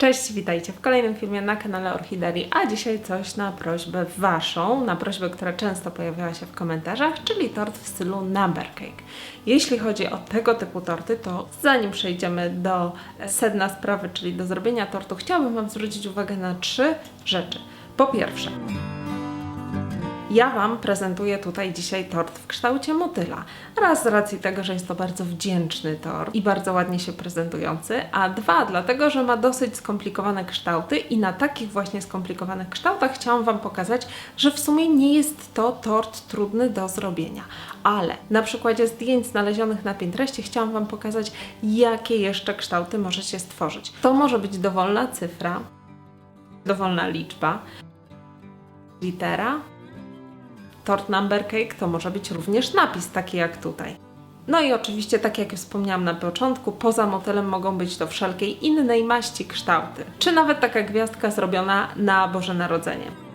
Cześć, witajcie w kolejnym filmie na kanale Orchiderii, a dzisiaj coś na prośbę Waszą, na prośbę, która często pojawiała się w komentarzach, czyli tort w stylu number cake. Jeśli chodzi o tego typu torty, to zanim przejdziemy do sedna sprawy, czyli do zrobienia tortu, chciałabym Wam zwrócić uwagę na trzy rzeczy. Po pierwsze, ja Wam prezentuję tutaj dzisiaj tort w kształcie motyla. Raz z racji tego, że jest to bardzo wdzięczny tort i bardzo ładnie się prezentujący, a dwa dlatego, że ma dosyć skomplikowane kształty i na takich właśnie skomplikowanych kształtach chciałam Wam pokazać, że w sumie nie jest to tort trudny do zrobienia. Ale na przykładzie zdjęć znalezionych na Pinterestie chciałam Wam pokazać, jakie jeszcze kształty możecie stworzyć. To może być dowolna cyfra, dowolna liczba, litera, Tort number cake to może być również napis, taki jak tutaj. No i oczywiście, tak jak wspomniałam na początku, poza motylem mogą być to wszelkiej innej maści kształty, czy nawet taka gwiazdka zrobiona na Boże Narodzenie.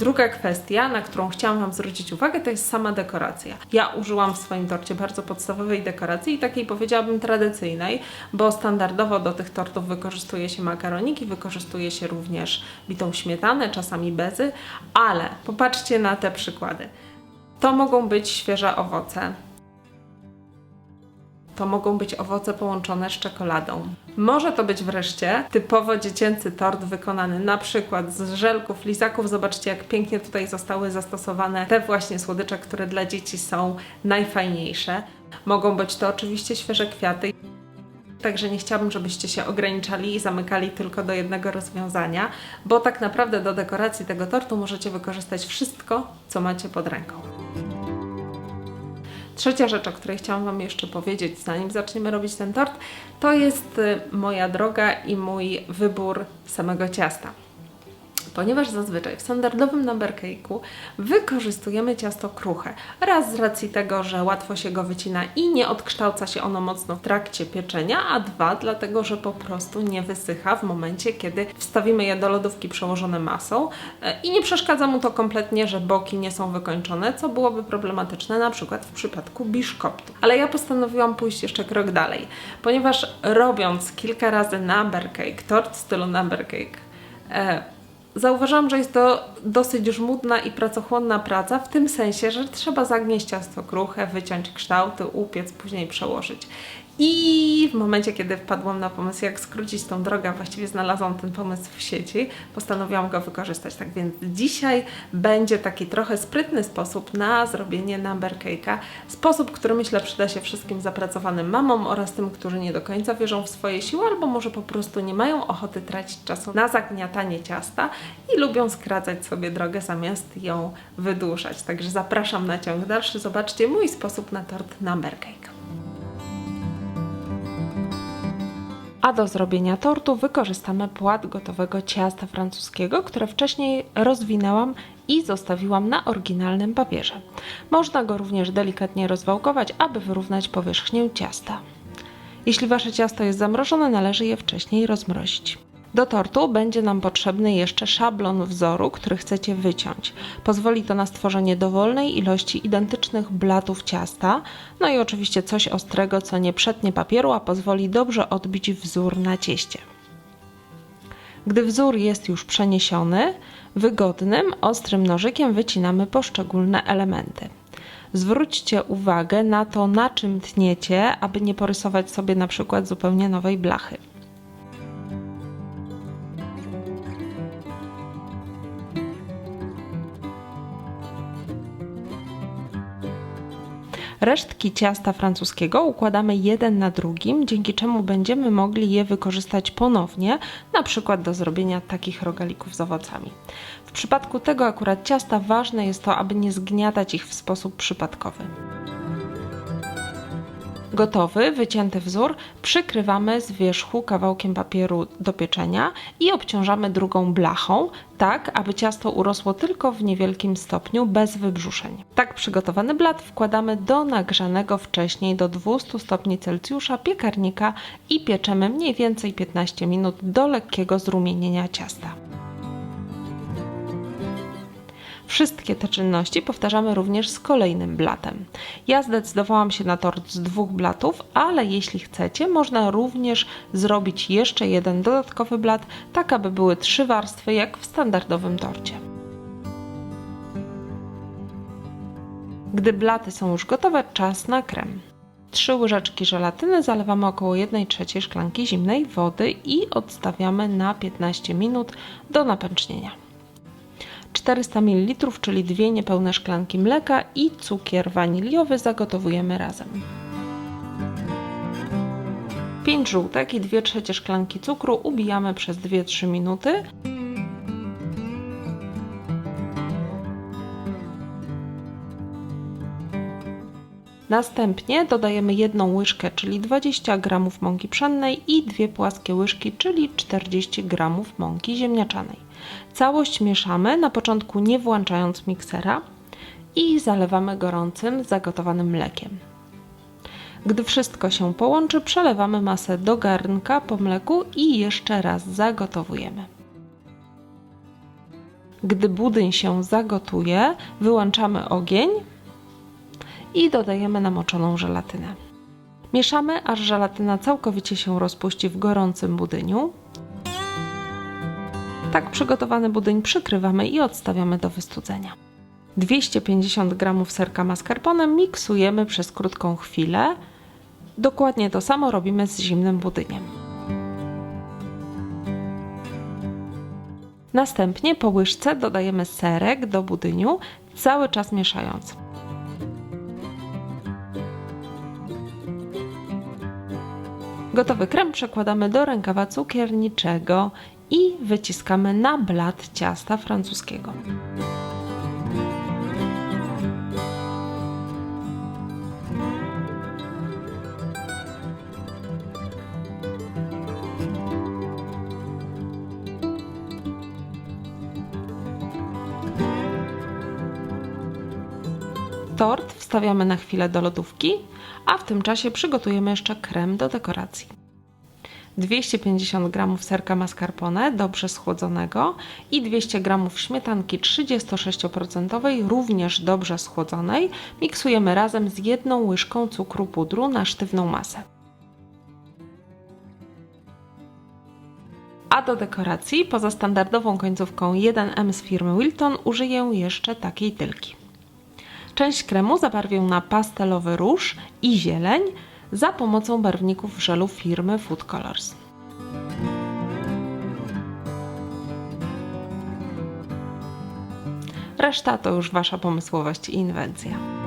Druga kwestia, na którą chciałam Wam zwrócić uwagę, to jest sama dekoracja. Ja użyłam w swoim torcie bardzo podstawowej dekoracji takiej powiedziałabym tradycyjnej, bo standardowo do tych tortów wykorzystuje się makaroniki, wykorzystuje się również bitą śmietanę, czasami bezy, ale popatrzcie na te przykłady. To mogą być świeże owoce, to mogą być owoce połączone z czekoladą. Może to być wreszcie typowo dziecięcy tort wykonany na przykład z żelków, lizaków. Zobaczcie, jak pięknie tutaj zostały zastosowane te właśnie słodycze, które dla dzieci są najfajniejsze. Mogą być to oczywiście świeże kwiaty. Także nie chciałabym, żebyście się ograniczali i zamykali tylko do jednego rozwiązania, bo tak naprawdę do dekoracji tego tortu możecie wykorzystać wszystko, co macie pod ręką. Trzecia rzecz, o której chciałam Wam jeszcze powiedzieć, zanim zaczniemy robić ten tort, to jest y, moja droga i mój wybór samego ciasta. Ponieważ zazwyczaj w standardowym number cake'u wykorzystujemy ciasto kruche. Raz z racji tego, że łatwo się go wycina i nie odkształca się ono mocno w trakcie pieczenia, a dwa, dlatego, że po prostu nie wysycha w momencie, kiedy wstawimy je do lodówki przełożone masą e, i nie przeszkadza mu to kompletnie, że boki nie są wykończone, co byłoby problematyczne na przykład w przypadku biszkoptu. Ale ja postanowiłam pójść jeszcze krok dalej, ponieważ robiąc kilka razy number cake, tort w stylu number cake, e, Zauważyłam, że jest to dosyć żmudna i pracochłonna praca, w tym sensie, że trzeba zagnieść ciasto kruche, wyciąć kształty, upiec, później przełożyć. I w momencie, kiedy wpadłam na pomysł, jak skrócić tą drogę, właściwie znalazłam ten pomysł w sieci, postanowiłam go wykorzystać. Tak więc dzisiaj będzie taki trochę sprytny sposób na zrobienie number cake'a. Sposób, który myślę przyda się wszystkim zapracowanym mamom oraz tym, którzy nie do końca wierzą w swoje siły, albo może po prostu nie mają ochoty tracić czasu na zagniatanie ciasta i lubią skracać sobie drogę zamiast ją wydłużać. Także zapraszam na ciąg dalszy. Zobaczcie mój sposób na tort number cake. A do zrobienia tortu wykorzystamy płat gotowego ciasta francuskiego, które wcześniej rozwinęłam i zostawiłam na oryginalnym papierze. Można go również delikatnie rozwałkować, aby wyrównać powierzchnię ciasta. Jeśli Wasze ciasto jest zamrożone, należy je wcześniej rozmrozić. Do tortu będzie nam potrzebny jeszcze szablon wzoru, który chcecie wyciąć. Pozwoli to na stworzenie dowolnej ilości identycznych blatów ciasta, no i oczywiście coś ostrego, co nie przetnie papieru, a pozwoli dobrze odbić wzór na cieście. Gdy wzór jest już przeniesiony, wygodnym, ostrym nożykiem wycinamy poszczególne elementy. Zwróćcie uwagę na to, na czym tniecie, aby nie porysować sobie na przykład zupełnie nowej blachy. Resztki ciasta francuskiego układamy jeden na drugim, dzięki czemu będziemy mogli je wykorzystać ponownie, na przykład do zrobienia takich rogalików z owocami. W przypadku tego akurat ciasta ważne jest to, aby nie zgniatać ich w sposób przypadkowy. Gotowy, wycięty wzór przykrywamy z wierzchu kawałkiem papieru do pieczenia i obciążamy drugą blachą, tak aby ciasto urosło tylko w niewielkim stopniu, bez wybrzuszeń. Tak przygotowany blat wkładamy do nagrzanego wcześniej do 200 stopni Celsjusza piekarnika i pieczemy mniej więcej 15 minut do lekkiego zrumienienia ciasta. Wszystkie te czynności powtarzamy również z kolejnym blatem. Ja zdecydowałam się na tort z dwóch blatów, ale jeśli chcecie, można również zrobić jeszcze jeden dodatkowy blat, tak aby były trzy warstwy, jak w standardowym torcie. Gdy blaty są już gotowe, czas na krem. 3 łyżeczki żelatyny zalewamy około 1 trzeciej szklanki zimnej wody i odstawiamy na 15 minut do napęcznienia. 400 ml, czyli dwie niepełne szklanki mleka i cukier waniliowy zagotowujemy razem. 5 żółtek i 2 trzecie szklanki cukru ubijamy przez 2-3 minuty. Następnie dodajemy jedną łyżkę, czyli 20 g mąki pszennej i dwie płaskie łyżki, czyli 40 g mąki ziemniaczanej. Całość mieszamy, na początku nie włączając miksera i zalewamy gorącym, zagotowanym mlekiem. Gdy wszystko się połączy, przelewamy masę do garnka po mleku i jeszcze raz zagotowujemy. Gdy budyń się zagotuje, wyłączamy ogień i dodajemy namoczoną żelatynę. Mieszamy, aż żelatyna całkowicie się rozpuści w gorącym budyniu. Tak przygotowany budyń przykrywamy i odstawiamy do wystudzenia. 250 g serka mascarpone miksujemy przez krótką chwilę. Dokładnie to samo robimy z zimnym budyniem. Następnie po łyżce dodajemy serek do budyniu, cały czas mieszając. Gotowy krem przekładamy do rękawa cukierniczego i wyciskamy na blat ciasta francuskiego. Tort wstawiamy na chwilę do lodówki, a w tym czasie przygotujemy jeszcze krem do dekoracji. 250 g serka mascarpone dobrze schłodzonego i 200 g śmietanki 36% również dobrze schłodzonej miksujemy razem z jedną łyżką cukru pudru na sztywną masę. A do dekoracji poza standardową końcówką 1M z firmy Wilton użyję jeszcze takiej tylki. Część kremu zabarwię na pastelowy róż i zieleń za pomocą barwników żelu firmy Food Colors. Reszta to już Wasza pomysłowość i inwencja.